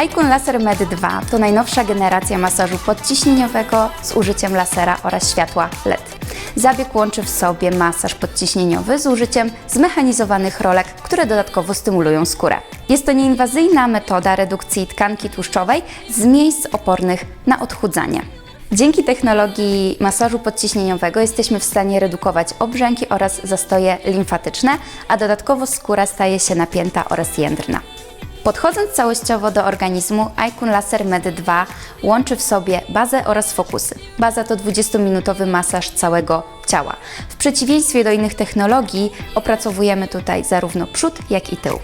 Haikun Laser Med 2 to najnowsza generacja masażu podciśnieniowego z użyciem lasera oraz światła LED. Zabieg łączy w sobie masaż podciśnieniowy z użyciem zmechanizowanych rolek, które dodatkowo stymulują skórę. Jest to nieinwazyjna metoda redukcji tkanki tłuszczowej z miejsc opornych na odchudzanie. Dzięki technologii masażu podciśnieniowego jesteśmy w stanie redukować obrzęki oraz zastoje limfatyczne, a dodatkowo skóra staje się napięta oraz jędrna. Podchodząc całościowo do organizmu, Icon Laser Med 2 łączy w sobie bazę oraz fokusy. Baza to 20-minutowy masaż całego ciała. W przeciwieństwie do innych technologii opracowujemy tutaj zarówno przód, jak i tył.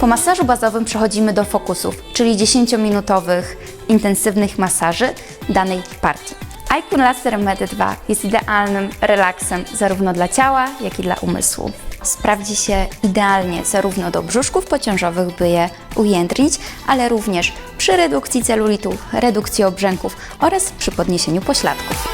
Po masażu bazowym przechodzimy do fokusów, czyli 10-minutowych intensywnych masaży danej partii. Icon Laser Med 2 jest idealnym relaksem zarówno dla ciała, jak i dla umysłu. Sprawdzi się idealnie zarówno do brzuszków pociążowych, by je ujędrnić, ale również przy redukcji celulitu, redukcji obrzęków oraz przy podniesieniu pośladków.